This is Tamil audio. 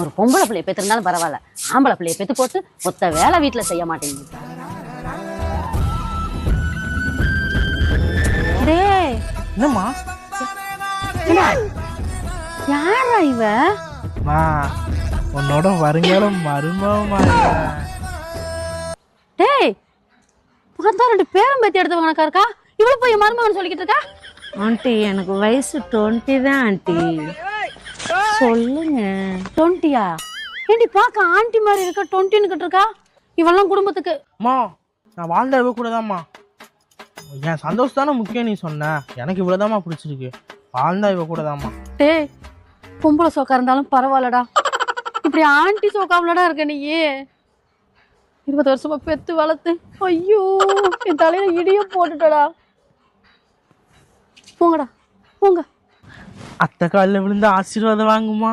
ஒரு பொம்பளை பிள்ளைய பெற்றிருந்தாலும் பரவாயில்ல. ஆம்பளை பிள்ளைய பெத்து போட்டு ஒத்த வேலை வீட்டுல செய்ய மாட்டேங்குது. டேய் என்னம்மா? என்ன? யாரா இவ? மா உன்னோட வருங்காலம் டேய் பார்த்தா ரெண்டு பேரும் பேத்தி எடுத்து கணக்கா இருக்கா? இவ்வளவு போய் மருமகன் சொல்லிக்கிட்டு இருக்கா? ஆண்டி எனக்கு வயசு டுவெண்ட்டி தான் ஆண்டி. சொல்லுங்க. டுவெண்ட்டியா ஏண்டி பார்க்க ஆண்டி மாதிரி இருக்க டுவெண்ட்டின்னு இருக்கா? இவெல்லாம் குடும்பத்துக்கு. அம்மா நான் வாழ்ந்த இவ கூடதாம்மா. என் சந்தோஷம் தானே முக்கியம் நீ சொன்ன. எனக்கு இவ்வளவுதாம்மா பிடிச்சிருக்கு. வாழ்ந்தா இவ கூடதாம்மா. டேய் பொம்பளை சோக்கா இருந்தாலும் பரவாயில்லடா. இப்படி ஆண்டி சோக்காமலடா இருக்க நீ இருபது வருஷமா பெத்து வளர்த்து. ஐயோ என் தலையில இடியும் போட்டுட்டடா. போங்கடா போங்க. அத்தை காலில் விழுந்து ஆசீர்வாதம் வாங்குமா?